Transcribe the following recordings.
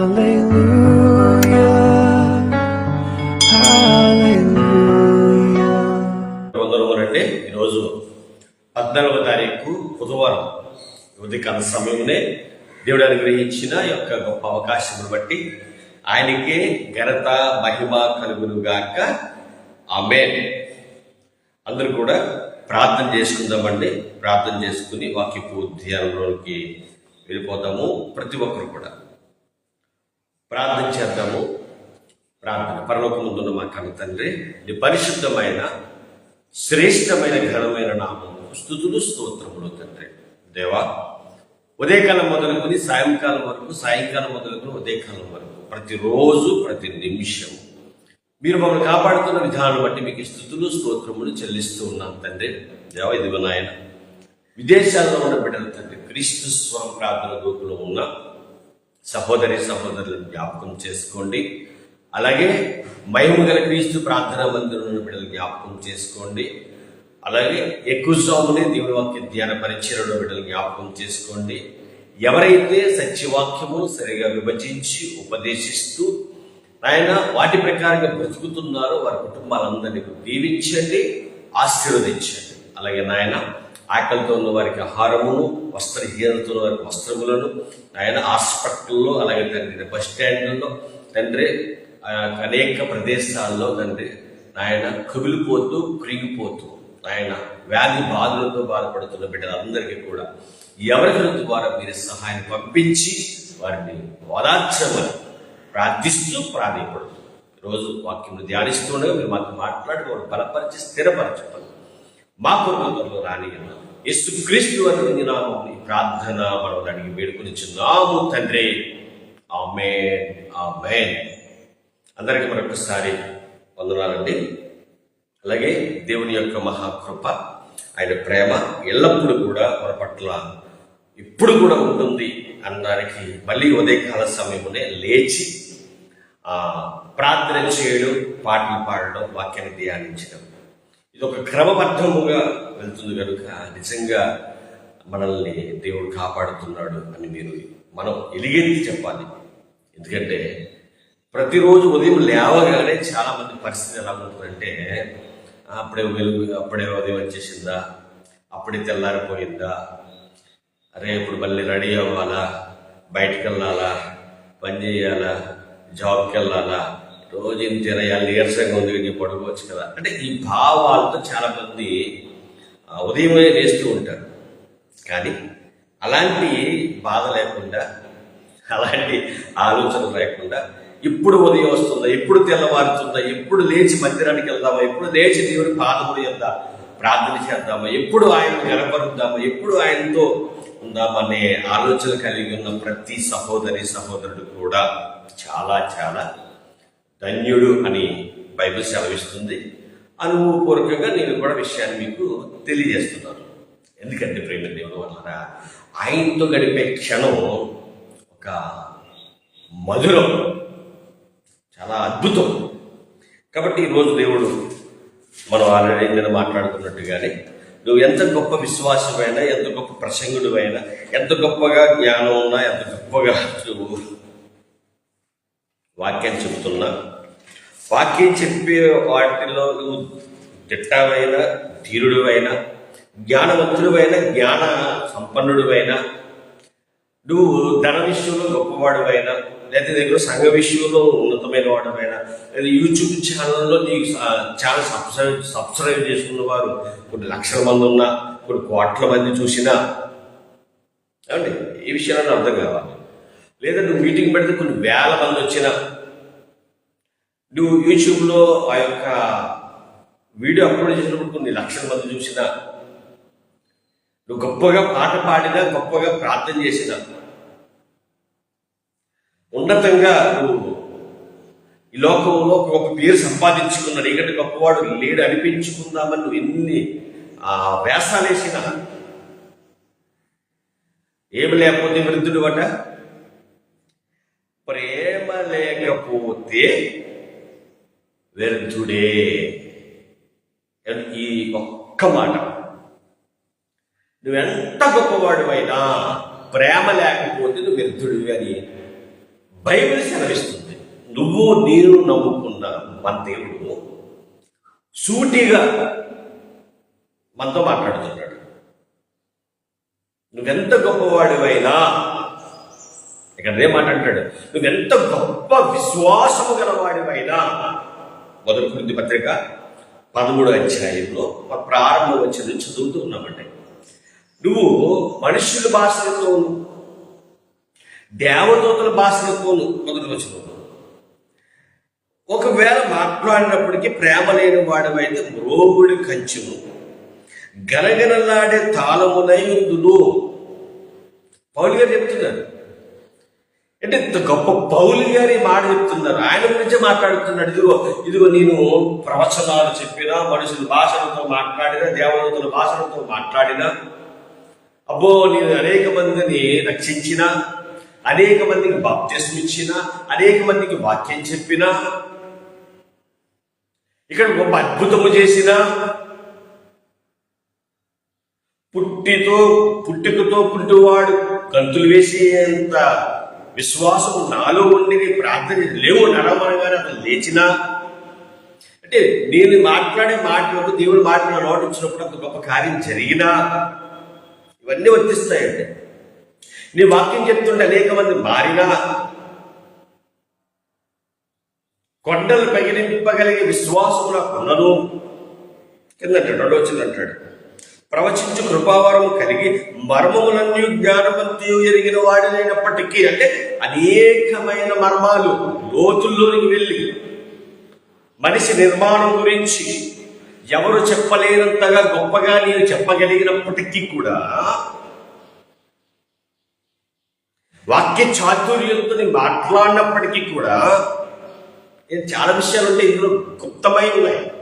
వందరములంటే ఈరోజు పద్నాలుగవ తారీఖు బుధవారం. ఉదయకాల సమయంలో దేవుడు అనుగ్రహించిన యొక్క గొప్ప అవకాశం బట్టి ఆయనకే ఘనత మహిమ కలుగును గాక. ఆమె అందరూ కూడా ప్రార్థన చేసుకుందామండి. ప్రార్థన చేసుకుని వాక్యపు ధ్యానంలోకి వెళ్ళిపోతాము ప్రతి ఒక్కరు కూడా. ప్రార్థన చేద్దాము. ప్రార్థన. పరలోకముందున్న మా కన్న తండ్రి నీ పరిశుద్ధమైన శ్రేష్టమైన ఘనమైన నామము స్థుతులు స్తోత్రములు తండ్రి. దేవా ఉదయకాలం మొదలుకొని సాయంకాలం వరకు సాయంకాలం మొదలుకొని ఉదయకాలం వరకు ప్రతిరోజు ప్రతి నిమిషం మీరు మమ్మల్ని కాపాడుతున్న విధానం బట్టి మీకు స్థుతులు స్తోత్రములు చెల్లిస్తూ ఉన్నాం తండ్రి. దేవ ఇదిగో నాయన విదేశాల్లో ఉన్న బిడ్డలు తండ్రి. క్రీస్తు స్వరం ప్రార్థన దూకులో ఉన్న సహోదరి సహోదరులను జ్ఞాపకం చేసుకోండి. అలాగే మహిమ గల క్రీస్తు ప్రార్థనా మందిరం బిడ్డలు జ్ఞాపకం చేసుకోండి. అలాగే ఎక్కువ సాముని దేవుని వాక్య ధ్యాన పరిచయలో బిడ్డలు జ్ఞాపకం చేసుకోండి. ఎవరైతే సత్యవాక్యము సరిగా విభజించి ఉపదేశిస్తూ ఆయన వాటి ప్రకారంగా బ్రతుకుతున్నారో వారి కుటుంబాలందరినీ దీవించండి ఆశీర్వదించండి. అలాగే నాయన ఆకలితో ఉన్న వారికి ఆహారమును వస్త్రహీనతో ఉన్న వారికి వస్త్రములను ఆయన హాస్పిటల్లో అలాగే తండ్రి బస్ స్టాండ్లలో తండ్రి అనేక ప్రదేశాల్లో తండ్రి ఆయన కమిలిపోతూ కృగిపోతూ ఆయన వ్యాధి బాధలతో బాధపడుతున్న బిడ్డలందరికీ కూడా ఎవరి ద్వారా మీరు సహాయం పంపించి వారిని ఓదార్చమని ప్రార్థిస్తూ ప్రాధాన్యపడుతూ రోజు వాక్యం ధ్యానిస్తుండగా మీరు మాకు మాట్లాడి వారు బలపరిచి స్థిరపరచమని మా కొరకు రాని యేసుక్రీస్తు అని నామం ఈ ప్రార్థన మనం అడిగి వేడుకొని చిన్నాము తండ్రి. ఆమె ఆమె అందరికీ మరొకసారి వందనాలండి. అలాగే దేవుని యొక్క మహాకృప ఆయన ప్రేమ ఎల్లప్పుడూ కూడా మన పట్ల ఇప్పుడు కూడా ఉంటుంది అనడానికి మళ్ళీ ఉదయకాల సమయమునే లేచి ఆ ప్రార్థన చేయడం పాటలు పాడడం వాక్యాన్ని ధ్యానించడం ఇది ఒక క్రమబద్ధముగా వెళ్తుంది కనుక నిజంగా మనల్ని దేవుడు కాపాడుతున్నాడు అని మీరు మనం ఎలిగెత్తి చెప్పాలి. ఎందుకంటే ప్రతిరోజు ఉదయం లేవగానే చాలా మంది పరిస్థితి ఎలా ఉంటుందంటే అప్పుడే వెలుగు అప్పుడే ఉదయం వచ్చేసిందా? అప్పుడే తెల్లారిపోయిందా? అరే ఇప్పుడు మళ్ళీ రెడీ అవ్వాలా? బయటికి వెళ్ళాలా పని చేయాలా? జాబ్కి వెళ్ళాలా రోజు ఇంత తిరగాలి నీరసంగా ఉంది నేను పడుకోవచ్చు కదా. అంటే ఈ భావాలతో చాలా మంది ఉదయమే లేస్తూ ఉంటారు. కానీ అలాంటి బాధ లేకుండా అలాంటి ఆలోచన లేకుండా ఇప్పుడు ఉదయం వస్తుందా ఎప్పుడు తెల్లవారుతుందా ఎప్పుడు లేచి మందిరానికి వెళ్దామా ఎప్పుడు లేచి దేవుని పాదములు వెళ్దా ప్రార్థన చేద్దామా ఎప్పుడు ఆయన గనపరుద్దామా ఎప్పుడు ఆయనతో ఉందామనే ఆలోచన కలిగి ఉన్న ప్రతి సహోదరి సహోదరుడు కూడా చాలా చాలా ధన్యుడు అని బైబిల్ సెలవిస్తుంది. అనుభవపూర్వకంగా నేను కూడా విషయాన్ని మీకు తెలియజేస్తున్నాను. ఎందుకంటే ప్రేమ దేవుడు వల్ల ఆయనతో గడిపే క్షణం ఒక మధురం చాలా అద్భుతం. కాబట్టి ఈరోజు దేవుడు మనం ఆల్రెడీ నేను మాట్లాడుతున్నట్టుగానే నువ్వు ఎంత గొప్ప విశ్వాసమైనా ఎంత గొప్ప ప్రసంగుడు అయినా ఎంత గొప్పగా జ్ఞానం ఉన్నా ఎంత గొప్పగా నువ్వు వాక్యం చెబుతున్నా వాక్యం చెప్పే వాటిలో నువ్వు దిట్టమైన ధీరుడువైన జ్ఞానవంతుడువైన జ్ఞాన సంపన్నుడువైన నువ్వు ధన విషయంలో గొప్పవాడువైనా లేదా దగ్గర సంఘ విషయంలో ఉన్నతమైన వాడువైనా లేదా యూట్యూబ్ ఛానల్లో నీకు ఛానల్ సబ్స్క్రైబ్ సబ్స్క్రైబ్ చేసుకున్న వారు కొన్ని లక్షల మంది ఉన్నా కొన్ని కోట్ల మంది చూసినా ఏమండి? ఈ విషయాలను అర్థం కావాలి. లేదా నువ్వు మీటింగ్ పెడితే కొన్ని వేల మంది వచ్చినా నువ్వు యూట్యూబ్లో ఆ యొక్క వీడియో అప్లోడ్ చేసినప్పుడు కొన్ని లక్షల మంది చూసినా నువ్వు గొప్పగా పాట పాడినా గొప్పగా ప్రార్థన చేసినా ఉన్నతంగా నువ్వు ఈ లోకంలో ఒక పేరు సంపాదించుకున్నాడు ఎందుకంటే గొప్పవాడు లేడు అనిపించుకుందామని నువ్వు ఎన్ని ఆ వేషాలు వేసినా ఏమి లేకపోతే వృద్ధుడు అట? ప్రేమ లేకపోతే వ్యర్థుడే ఈ ఒక్క మాట. నువ్వెంత గొప్పవాడువైనా ప్రేమ లేకపోతే నువ్వు వ్యర్థుడివి అని బైబిల్ సెలవిస్తుంది. నువ్వు నేను నమ్ముకున్న మన దేవుడు సూటిగా మనతో మాట్లాడుతున్నాడు. నువ్వెంత గొప్పవాడివైనా ఇక్కడ రే మాట అంటాడు నువ్వెంత గొప్ప విశ్వాసము గలవాడివైనా మొదటి కృతి పత్రిక పదమూడు అధ్యాయంలో ప్రారంభం వచ్చింది చదువుతూ ఉన్నామంటే నువ్వు మనుషుల భాషలతోను దేవదూతల భాషలతోను మొదటి వచ్చిన ఒకవేళ మాట్లాడినప్పటికీ ప్రేమ లేని వాడమైతే మ్రోగుడి కంచెము గనగనలాడే తాళములై ఉందును. పౌలు గారు చెప్తున్నారు. అంటే ఇంత గొప్ప పౌలు గారి మాట చెప్తున్నారు. ఆయన గురించి మాట్లాడుతున్నాడు. ఇదిగో ఇదిగో నేను ప్రవచనాలు చెప్పినా మనుషుల భాషలతో మాట్లాడినా దేవదూతల భాషలతో మాట్లాడినా అబ్బో నేను అనేక మందిని రక్షించిన అనేక మందికి బాప్తిస్మ ఇచ్చిన అనేక మందికి వాక్యం చెప్పిన ఇక్కడ గొప్ప అద్భుతము చేసిన పుట్టితో పుట్టుకతో పుట్టివాడు గంతులు అంత విశ్వాసం నాలో ఉండి ప్రార్థన లేవు నడమనగానే అతను లేచినా. అంటే నేను మాట్లాడే మాటలకు దేవుడు మాట్లాడిన నోటు వచ్చినప్పుడు అంత గొప్ప కార్యం జరిగినా ఇవన్నీ వర్తిస్తాయండి. నీ వాక్యం చెప్తుంటే అనేక మంది మారినా. కొండలు పగిలింపగలిగే విశ్వాసం నాకు ఉన్నను కింద అంటాడు వచ్చింది అంటాడు. ప్రవచించు కృపావరం కలిగి మర్మములన్నీ జ్ఞానవంతియు ఎరిగిన వాడినైనప్పటికీ అంటే అనేకమైన మర్మాలు లోతుల్లోనికి వెళ్ళి మనిషి నిర్మాణం గురించి ఎవరు చెప్పలేనంతగా గొప్పగా నేను చెప్పగలిగినప్పటికీ కూడా వాక్య చాతుర్యంతో నేను మాట్లాడినప్పటికీ కూడా నేను చాలా విషయాలు ఉంటాయి ఇందులో గుప్తమై ఉన్నాయి.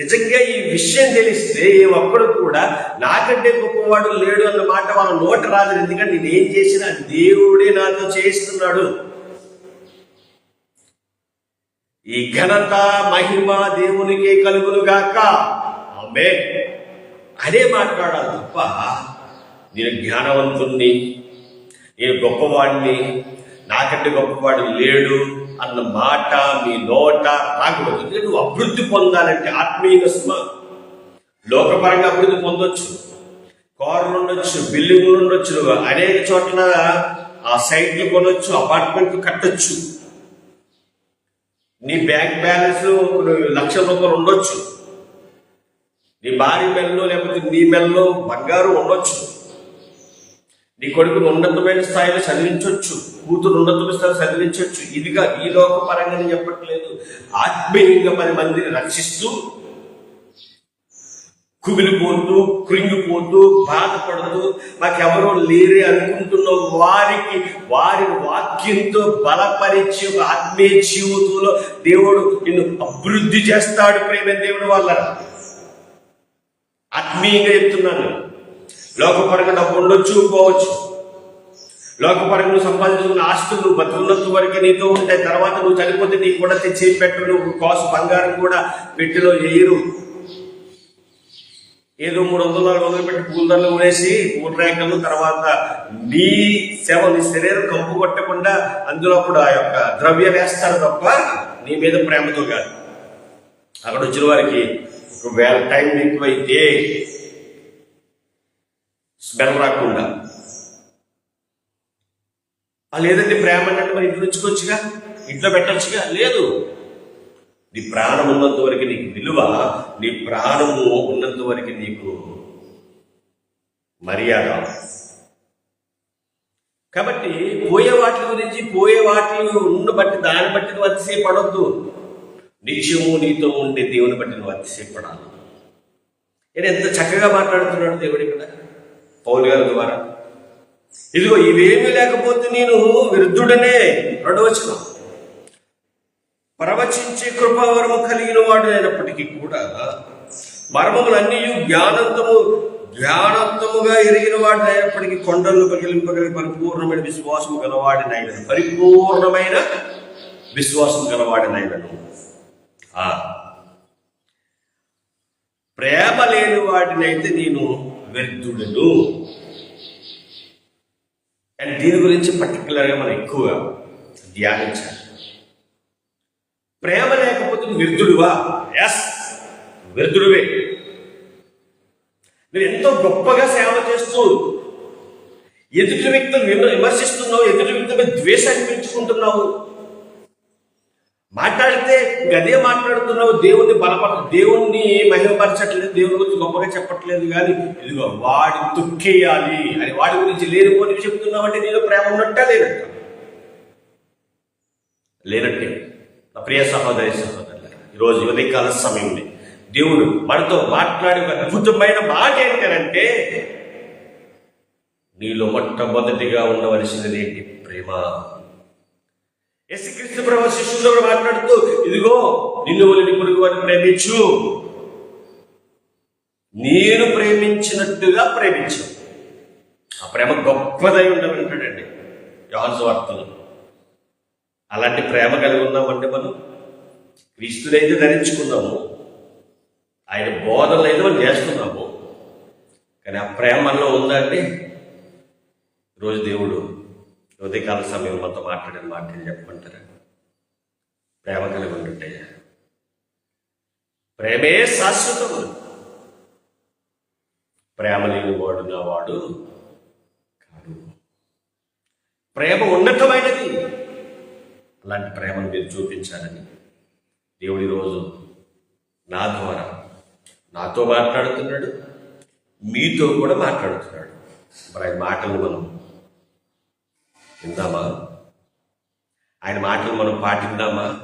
నిజంగా ఈ విషయం తెలిస్తే ఏ ఒక్కడు కూడా నాకంటే గొప్పవాడు లేడు అన్న మాట వాళ్ళ నోట రాదు. ఎందుకంటే నేనేం చేసినా దేవుడే నాతో చేయిస్తున్నాడు. ఈ ఘనత మహిమ దేవునికి కలుగును గాక. అమ్మే అదే మాట్లాడాలి తప్ప నేను జ్ఞానవంతుణ్ణి నేను గొప్పవాడిని నాకంటే గొప్పవాడు లేడు. అన్న మాట మీ నోట రాకూడదు. ఎందుకంటే నువ్వు అభివృద్ధి పొందాలంటే ఆత్మీయ స్మ లోకపరంగా అభివృద్ధి పొందొచ్చు. కార్లు ఉండొచ్చు బిల్డింగ్లు ఉండొచ్చు నువ్వు అనేక చోట్ల ఆ సైట్లు కొనొచ్చు అపార్ట్మెంట్లు కట్టొచ్చు. నీ బ్యాంక్ బ్యాలెన్స్ లక్ష రూపాయలు ఉండొచ్చు. నీ భార్య మెల్లో లేకపోతే నీ మెల్లో బంగారు ఉండొచ్చు. నీ కొడుకును ఉన్నతమైన స్థాయిలో చదివించవచ్చు కూతురు ఉన్నతమైన స్థాయిలో చదివించవచ్చు ఇదిగా ఈ లోక పరంగా నేను చెప్పట్లేదు. ఆత్మీయంగా పది మందిని రక్షిస్తూ కుమిలిపోతూ కృంగిపోతూ బాధపడుతూ మాకెవరో లేరే అనుకుంటున్న వారికి వారి వాక్యంతో బలపరిచి ఒక ఆత్మీయ జీవితంలో దేవుడు నిన్ను అభివృద్ధి చేస్తాడు ప్రేమ దేవుడు వాళ్ళ. ఆత్మీయంగా చెప్తున్నాను. లోకపరంగా డబ్బు ఉండొచ్చు పోవచ్చు. లోకపరంగా నువ్వు సంపాదించుకున్న ఆస్తులు నువ్వు బతుకున్నంత వరకు నీతో ఉంటాయి తర్వాత నువ్వు చనిపోతే నీకు కూడా తెచ్చి పెట్టు నువ్వు కాసు బంగారం కూడా పెట్టిలో వేయరు. ఏదో మూడు వందల నాలుగు వందలు పెట్టి పూలదండలు వేసి పూల రేఖలు తర్వాత నీ సేవ నీ శరీరం కంపు కొట్టకుండా అందులో అప్పుడు ఆ యొక్క ద్రవ్య వేస్తారు తప్ప నీ మీద ప్రేమతో కాదు. అక్కడ వచ్చిన వారికి ఒకవేళ టైం ఎక్కువైతే స్మెల్ రాకుండా. ఆ లేదండి ప్రేమ అంటే మరి ఇంట్లో ఉంచుకోవచ్చుగా? ఇంట్లో పెట్టొచ్చుగా లేదు. నీ ప్రాణం ఉన్నంత వరకు నీకు విలువ నీ ప్రాణము ఉన్నంత వరకు నీకు మర్యాద. కాబట్టి పోయే వాటి గురించి పోయే వాటిని ఉన్న బట్టి దాన్ని బట్టి నువ్వు అతిశయ నిత్యము నీతో ఉండే దేవుని బట్టి నువ్వు అతిశయపడాలి నేను ఎంత చక్కగా మాట్లాడుతున్నాడు దేవుడు ఇక్కడ పౌలు గారి ద్వారా. ఇదిగో ఇవేమీ లేకపోతే నేను విరుద్ధుడనే. రెండవచనం ప్రవచించే కృపావరము కలిగిన వాడు అయినప్పటికీ కూడా మర్మములన్నీ జ్ఞానంతము జ్ఞానంతముగా ఎరిగిన వాడు అయినప్పటికీ కొండలు పగిలింపగలిగి పరిపూర్ణమైన విశ్వాసము గలవాడినైనను. పరిపూర్ణమైన విశ్వాసం గలవాడినైనను. ఆ. ప్రేమ లేని వాడినైతే నేను వ్యర్థుడను అండ్ దీని గురించి పర్టికులర్గా మనం ఎక్కువగా ధ్యానించాలి. ప్రేమ లేకపోతే వ్యర్థుడువా? ఎస్ వ్యర్థుడువే. నువ్వు ఎంతో గొప్పగా సేవ చేస్తూ ఎదుటి వ్యక్తులు విమర్శిస్తున్నావు ఎదుటి వ్యక్తులపై ద్వేషాన్ని పెంచుకుంటున్నావు. మాట్లాడితే గదే అదే మాట్లాడుతున్నావు దేవుణ్ణి బలపడ దేవుణ్ణి మహిమపరచట్లేదు దేవుని గురించి గొప్పగా చెప్పట్లేదు కానీ ఇదిగో వాడిని తుక్కేయాలి అని వాడి గురించి లేనిపోని చెప్తున్నావు అంటే నీలో ప్రేమ ఉన్నట్టే లేనట్ట. లేనట్టే. నా ప్రియ సహోదరి సహోదరుల ఈరోజు ఉదయకాల సమయంలో దేవుడు మనతో మాట్లాడే ఒక అద్భుతమైన మాట ఏంటంటే నీలో మొట్టమొదటిగా ఉండవలసినది ఏంటి? ప్రేమ. యేసుక్రీస్తు ప్రభు శిష్యులతో కూడా మాట్లాడుతూ ఇదిగో నిన్ను వలని పొరుగు వారిని ప్రేమించు. నేను ప్రేమించినట్టుగా ప్రేమించు. ఆ ప్రేమ గొప్పదై ఉండమంటాడండి యోహన్స్ వార్తలు అలాంటి ప్రేమ కలిగి ఉన్నామంటే మనం క్రీస్తునైతే ధరించుకున్నాము. ఆయన బోధనలు అయితే మనం చేస్తున్నాము. కానీ ఆ ప్రేమ మనలో ఉందండి రోజు దేవుడు ఉదయకాల సమయం మనతో మాట్లాడిన మాటలు చెప్పమంటారా ప్రేమ కలిగి ఉంటుంటే ప్రేమే శాశ్వతము. ప్రేమ లేని వాడు వాడు కాడు. ప్రేమ ఉన్నతమైనది. అలాంటి ప్రేమను మీరు చూపించాలని దేవుడి రోజు నా ద్వారా నాతో మాట్లాడుతున్నాడు మీతో కూడా మాట్లాడుతున్నాడు. మరి మాటలు మనం విందామా? ఆయన మాటలు మనం పాటిద్దామా?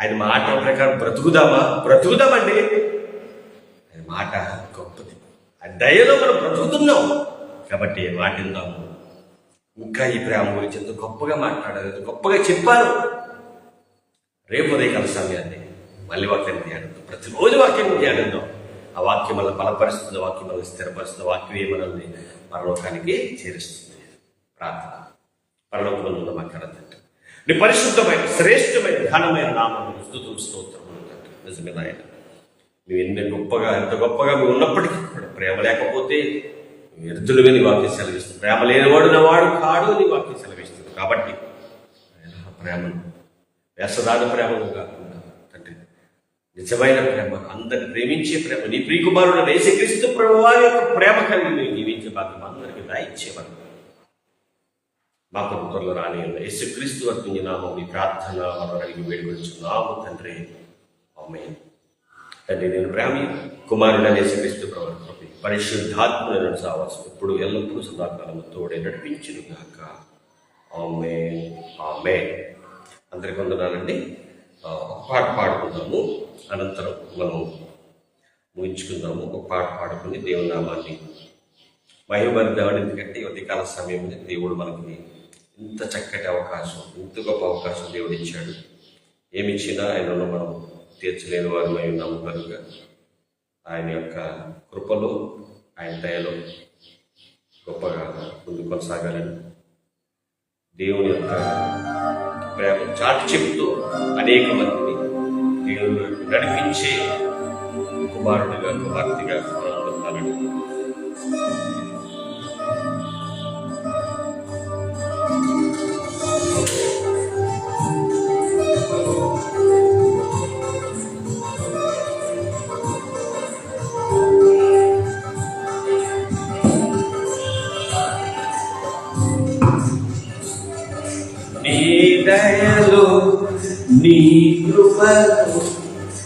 ఆయన మాటల ప్రకారం బ్రతుకుదామా? బ్రతుకుదామండి. ఆయన మాట గొప్పది. ఆ దయలో మనం బ్రతుకుతున్నాం. కాబట్టి మాట విందాము. ఇంకా ఈ ప్రేమ గురించి ఎంత గొప్పగా మాట్లాడారు ఎంత గొప్పగా చెప్పారు. రేపు ఉదయకాల సమయాన్ని మళ్ళీ వాక్యం ధ్యానంతో ప్రతిరోజు వాక్యం ధ్యానంతో ఆ వాక్యం మనల్ని బలపరుస్తుంది వాక్యం మనల్ని స్థిరపరుస్తుంది వాక్యం ఏ మనల్ని పరలోకానికి చేరుస్తుంది. ప్రార్థన. పరలోకంలో ఉన్న మా తండ్రి నీ పరిశుద్ధమైన శ్రేష్టమైన ఘనమైన నామం స్థుతులు స్తోత్రములు తండ్రి నిజమే నాయన. నువ్వు ఎన్ని గొప్పగా ఎంత గొప్పగా నువ్వు ఉన్నప్పటికీ కూడా ప్రేమ లేకపోతే వ్యర్థులుగా నీ వాక్యం సెలవిస్తుంది. ప్రేమ లేనివాడు నా కాడు నీ వాక్యం సెలవిస్తుంది. కాబట్టి ప్రేమను వ్యసదాన ప్రేమను కాకుండా తండ్రి నిజమైన ప్రేమ అందరిని ప్రేమించే ప్రేమ నీ ప్రియకుమారుడు యేసుక్రీస్తు ప్రభు వారి యొక్క ప్రేమ కలిగి నీవు జీవించే భాగ్యం అందరికీ దాయిచ్చేవాడు. మా ప్రభుత్వంలో రాని యేసుక్రీస్తు వర్తించి నామం మీ ప్రార్థన మనం అడిగి వేడుకొచ్చున్నాము తండ్రి. అమ్మాయి తండ్రి నేను ప్రేమి కుమారుడైన యేసుక్రీస్తు ప్రభు పరిశుద్ధాత్మలను సావాసం ఇప్పుడు ఎల్లప్పుడూ సదాకాలము తోడే నడిపించును గాక. ఆమె ఆమె అందరికి వందనాలండి. ఒక పాట పాడుకుందాము. అనంతరం మనం ముగించుకుందాము. ఒక పాట పాడుకుని దేవునామాన్ని మహిమర్దాడు ఎందుకంటే ఈ ఉదయకాల సమయంలో దేవుడు మనకి ఇంత చక్కటి అవకాశం ఇంత గొప్ప అవకాశం దేవుడు ఇచ్చాడు. ఏమి ఇచ్చినా ఆయనలో మనం తీర్చలేని వారమై ఉన్నాము కనుక ఆయన యొక్క కృపలో ఆయన దయలో గొప్పగా ముందు కొనసాగాలని దేవుని యొక్క ప్రేమ చాటి చెప్తూ అనేక మందిని దేవుని నడిపించే కుమారుడిగా కుమార్తెగా దయలు నీ కృపలో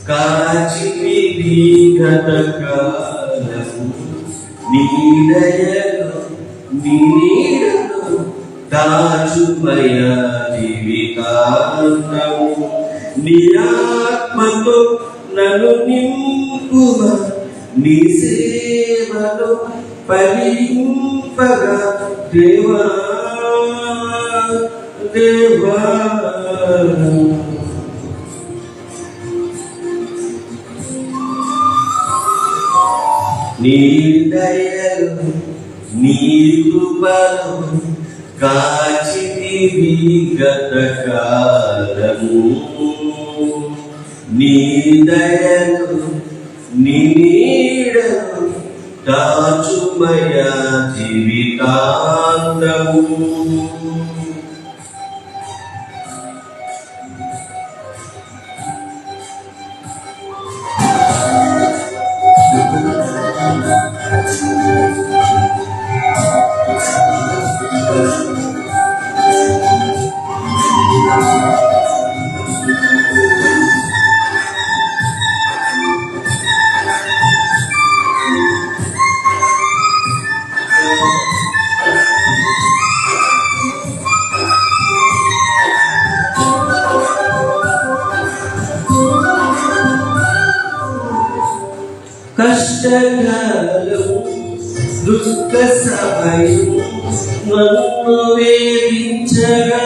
కాచి గత కాలము. నీ దయలో నీ నీడలో దాచుమయ జీవితాంతము నీ ఆత్మతో నన్ను నింపుమ. నీ సేవలో ఫలింపగా దేవా దేవా నీ దయలు నీ కృపలు కాచితివి గత కాలము నీ దయలు నీ నీడలు జీవితాంతము. Amen. కష్టకాలము దుఃఖ సమయం నన్ను వేధించగా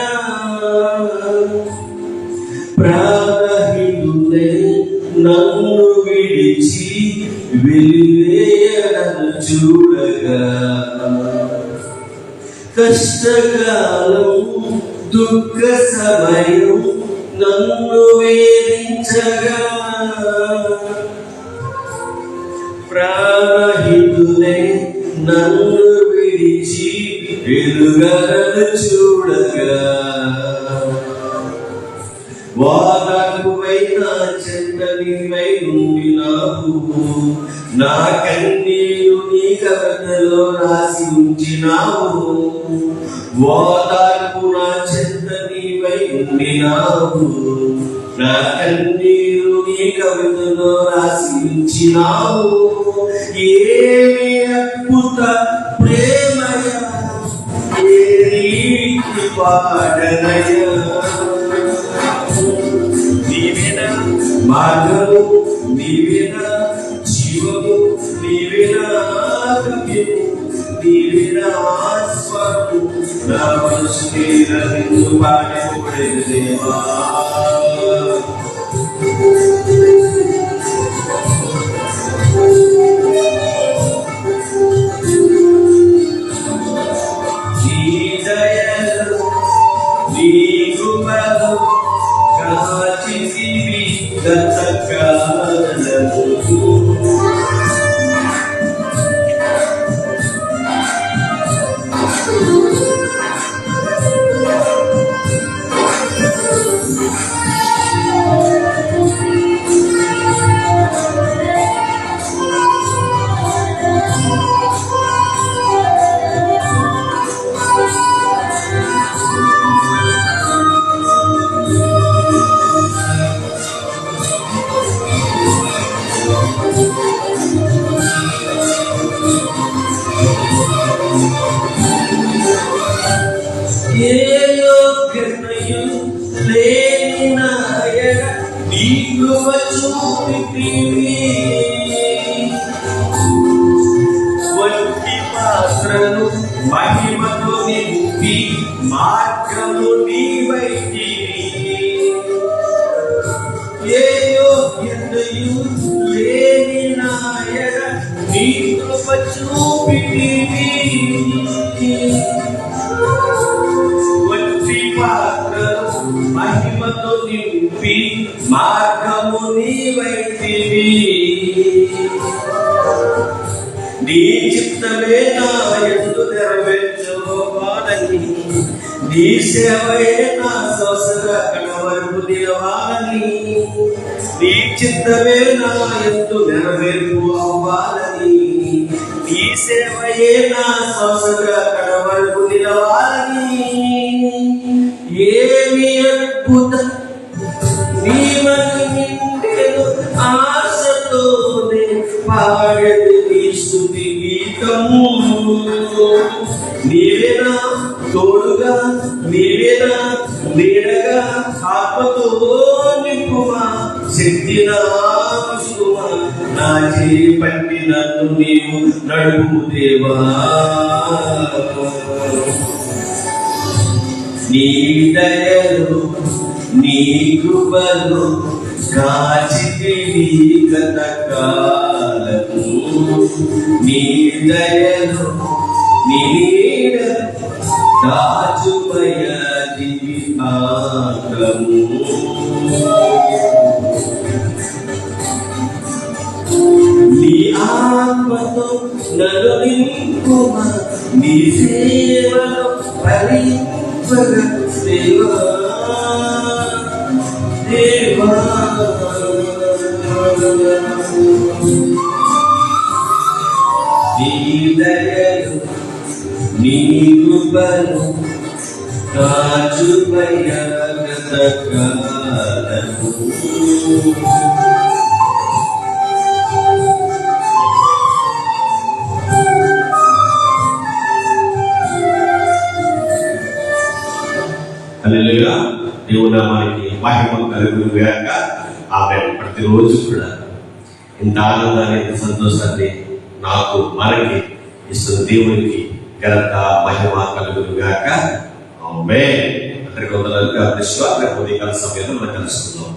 ప్రాణహితులై నన్ను విడిచి వెలివేయడను చూడగా. కష్టకాలం దుఃఖ సమయం నన్ను వేధించగా ప్రాణహితులై నన్ను విడిచి వెలుగలను చూడగా వాదకువైన చెందనివై ఉండినావు నా కన్నీరు నీ కవితలో రాసి ఉంచినావు. ఓదార్పు నా చెందనివై ఉండినావు. నా కన్నీరు నీ కవితలో రాసి ఉంచినావు ఏమి అద్భుత ప్రేమయ. ఏ రీతి పాడనయ. నీవేనా మార్గము నీవేనా జీవము నీవేనా గమ్యము నీవేనా నా మనసు పాడకూడదు దేవా. నీ నీ చూపితివి వంటి పాత్రను మహిమతో నింపి మార్గము నీవైతివి ఏ యోగ్యతయు లేని నాయన నీ కృప చూపితివి వచ్చి పాత్రను మహిమతో నింపి మార్గము నీవైతివి. నీ చిత్తమే నా ఎందు నెరవేర్చుకోవాలని నీ సేవయే నా శ్వాసగా కడవరకు నిలవాలని. నీ చిత్తమే నా ఎందు నెరవేర్పు అవ్వాలని. నీ సేవయే నా శ్వాసగా కడవరకు నిలవాలని. ఏమి అద్భుతం నీవేనా నీడగా ఆత్మతో నింపుమా? శక్తి నా నా చేయి నన్ను నీవు నడుపు దేవా. నీ దయలు నీ కృపలు కాచితివి నీ దయలు నీ నీడ దాచుమయ నీ సేవలో ఫలింపగా దేవా దేవా. నీ దయలు నీ కృపను కాచుమయ దేవుడు నామానికి మహిమ కలుగును గాక ఆమె ప్రతిరోజు కూడా ఇంత ఆనందాన్ని ఇంత సంతోషాన్ని నాకు మనకి ఇస్తున్న దేవునికి ఘనత మహిమ కలుగును గాక ఆమె అందరికి వందనాలుగా విశ్వాస ఉదయకాల సమయంలో మనం కలుసుకుందాం.